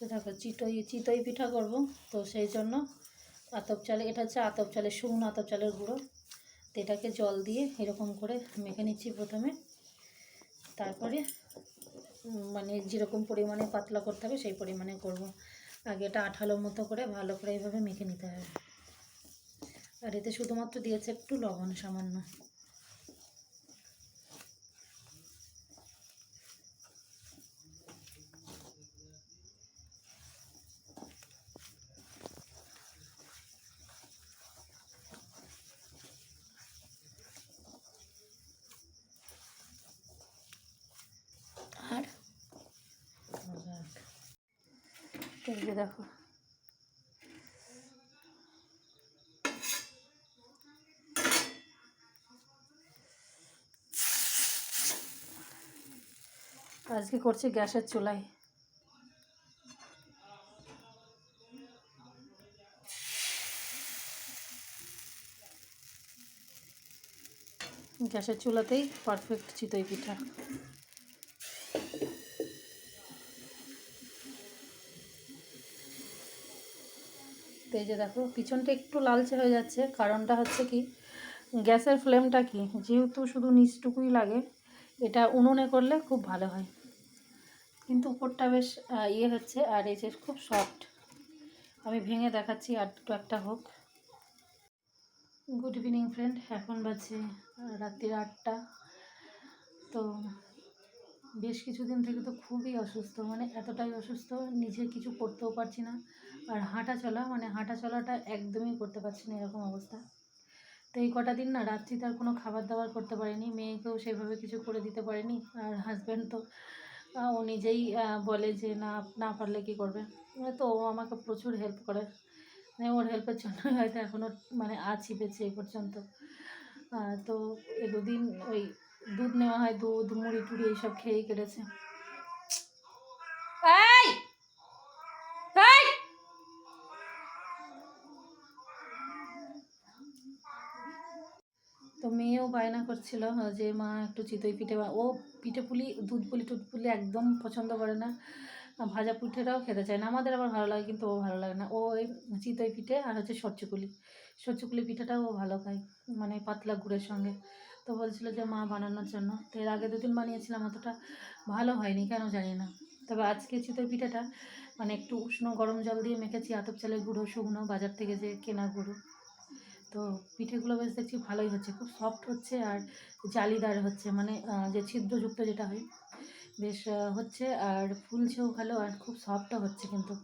তো দেখো চিতই চিতই পিঠা করব। তো সেই জন্য আতপ চালে, এটা হচ্ছে আতপ চালের শুকনো আতপ চালের গুঁড়ো। তো এটাকে জল দিয়ে এরকম করে মেখে নিচ্ছি প্রথমে। তারপরে মানে যেরকম পরিমাণে পাতলা করতে হবে সেই পরিমাণে করব। আগে এটা আঠালো মতো করে ভালো করে এইভাবে মেখে নিতে হবে। আর এতে শুধুমাত্র দিয়েছে একটু লবণ সামান্য আর যাক। এই যে দেখো। আজকে করছি গ্যাসের চুলায় গ্যাসের চুলাতেই পারফেক্ট চিতই পিঠা। তো এই যে দেখো, পিছনটা একটু লালচে হয়ে যাচ্ছে। কারণটা হচ্ছে কি, গ্যাসের ফ্লেমটা কি, যেহেতু শুধু নিচটুকুই লাগে, এটা উনুনে করলে খুব ভালো হয়। কিন্তু উপরটা বেশ ইয়ে হচ্ছে, আর এই যে খুব সফট আমি ভেঙে দেখাচ্ছি, আর একটু একটা হোক। গুড ইভিনিং ফ্রেন্ড এখন বাজে রাত্রির আটটা। তো বেশ কিছুদিন থেকে তো খুবই অসুস্থ মানে এতটাই অসুস্থ, নিজে কিছু করতেও পারছি না। আর হাঁটা চলা মানে হাঁটা চলাটা একদমই করতে পারছি না এরকম অবস্থা। তো এই কটা দিন না, রাত্রিতে আর কোনো খাবার দাবার করতে পারিনি, মেয়েকেও সেভাবে কিছু করে দিতে পারিনি, আর হাজব্যান্ড তো ও নিজেই বলে যে না না পারলে কী করবে? তো ও আমাকে প্রচুর হেল্প করে। মানে ওর হেল্পের জন্যই হয়তো এখনও মানে আছি বেঁচে এই পর্যন্ত। তো এ দুদিন ওই দুধ নেওয়া হয় দুধ মুড়ি টুড়ি এইসব খেয়েই কেটেছে! তো মেয়েও বায়না করছিল যে মা একটু চিতই পিঠে বা- ও পিঠে পুলি দুধ পুলি টুধ পুলি একদম পছন্দ করে না। ভাজা পিঠেটাও খেতে চায় না আমাদের আবার ভালো লাগে কিন্তু ও ভালো লাগে না। ও ওই চিতই পিঠে আর হচ্ছে সচ্চুকুলি সচ্চুকুলি পিঠাটাও ও ভালো খায় মানে পাতলা গুড়ের সঙ্গে। তো বলছিল যে, মা বানানোর জন্য। তো এর আগে দুদিন বানিয়েছিলাম, অতটা ভালো হয়নি, কেন জানি না। তবে আজকে চিতই পিঠাটা মানে একটু উষ্ণ গরম জল দিয়ে মেখেছি, আতপ চালের গুঁড়ো, শুকনো বাজার থেকে যে কেনা গুঁড়ো। তো পিঠেগুলো বেশ দেখছি ভালোই হচ্ছে, খুব সফট হচ্ছে আর জালিদার হচ্ছে মানে যে ছিদ্রযুক্ত যেটা হয়, বেশ হচ্ছে আর ফুলছেও ভালো আর খুব সফটও হচ্ছে কিন্তু।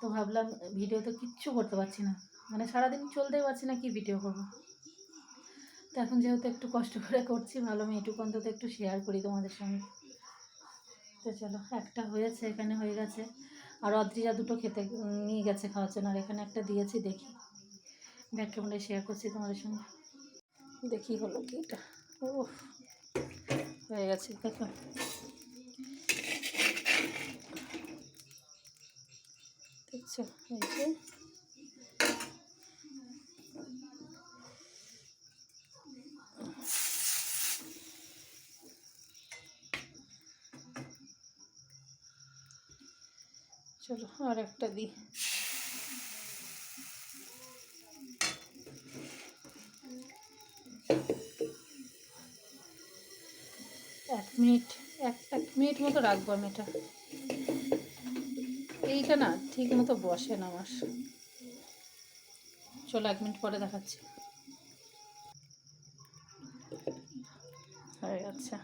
তো ভাবলাম ভিডিও তো কিচ্ছু করতে পারছি না মানে সারাদিন চলতেই পারছি না, কি ভিডিও করব? তো এখন যেহেতু একটু কষ্ট করে করছি, ভালো আমি এটুকু অন্তত একটু শেয়ার করি তোমাদের সঙ্গে। তো চলো, একটা হয়েছে, এখানে হয়ে গেছে। আর অদ্রিজা দুটো খেতে, নিয়ে গেছে খাওয়ার জন্য, আর এখানে একটা দিয়েছি, দেখি। ব্যাক ক্যামেরায় শেয়ার করছি তোমাদের সঙ্গে। দেখি হলো কি এটা। ও হয়ে গেছে, দেখো। দেখছ, এই যে। চলো, আর একটা দিই। এক মিনিট, এক এক মিনিট মতো রাখব আমি এটা। এইটা না ঠিক মতো বসে না আমার। চলো, এক মিনিট পরে দেখাচ্ছি। হয়ে আচ্ছা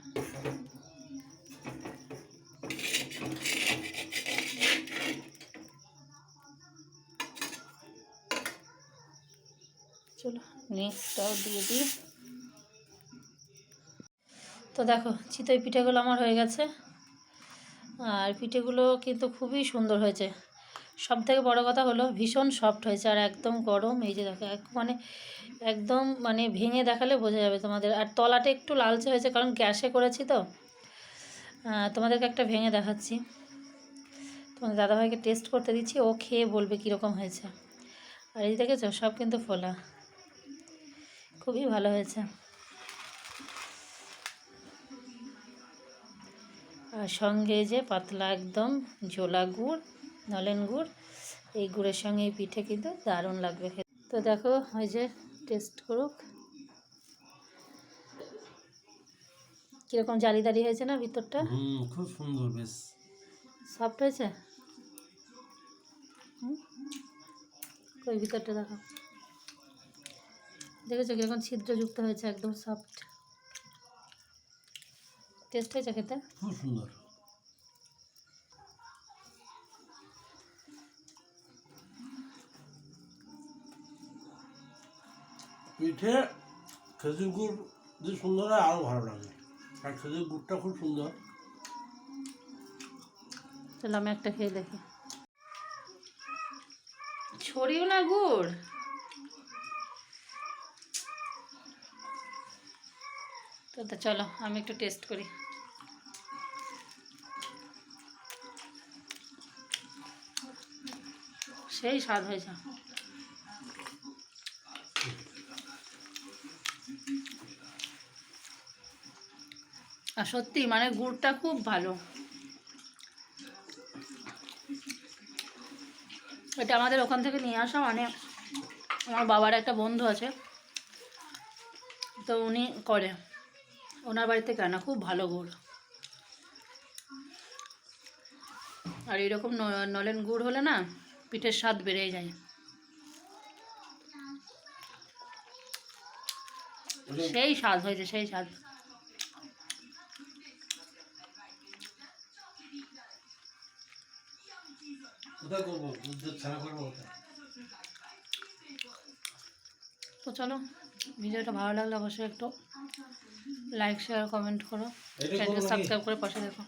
নেক্সটটাও দিয়ে দিই। তো দেখো, চিতই পিঠেগুলো আমার হয়ে গেছে। আর পিঠেগুলো কিন্তু খুবই সুন্দর হয়েছে। সব থেকে বড়ো কথা হলো, ভীষণ সফট হয়েছে আর একদম গরম। এই যে দেখো, এক মানে একদম মানে ভেঙে দেখালে বোঝা যাবে তোমাদের। আর তলাটা একটু লালচে হয়েছে, কারণ গ্যাসে করেছি তো। তোমাদেরকে একটা ভেঙে দেখাচ্ছি। তোমাদের দাদাভাইকে টেস্ট করতে দিচ্ছি, ও খেয়ে বলবে কীরকম হয়েছে। আর এই দেখেছ, সব কিন্তু ফোলা। খুবই ভালো হয়েছে। আর সঙ্গে যে পাতলা একদম ঝোলা গুড় নলেন গুড় এই গুড়ের সঙ্গে এই পিঠে কিন্তু দারুণ লাগবে খেতে। তো দেখো ওই যে টেস্ট করুক। কীরকম জালিদারি হয়েছে না ভিতরটা? খুব সুন্দর বেশ। সফট হয়েছে? হুম? ওই ভিতরটা দেখো। দেখেছ কীরকম ছিদ্রযুক্ত হয়েছে একদম সফট টেস্ট হয়েছে খেতে? খুব সুন্দর। পিঠে খেজুর গুড় যে সুন্দর হয় আরও ভালো লাগে। আর খেজুর গুড়টা খুব সুন্দর। চলো আমি একটা খেয়ে দেখি। ছড়িও না গুড়? তো চলো, আমি একটু টেস্ট করি। সেই স্বাদ হয়েছে। আর সত্যি মানে গুড়টা খুব ভালো। এটা আমাদের ওখান থেকে নিয়ে আসা মানে আমার বাবার একটা বন্ধু আছে, তো উনি করে। ওনার বাড়িতে কেনা খুব ভালো গুড়। আর এরকম নলেন গুড় হলে না পিঠের স্বাদ বেড়ে যায়। সেই স্বাদ হয়েছে সেই স্বাদ। তো চলো ভিডিওটা ভালো লাগলে অবশ্যই একটু লাইক শেয়ার কমেন্ট করো। চ্যানেলকে সাবস্ক্রাইব করে পাশে দেখো।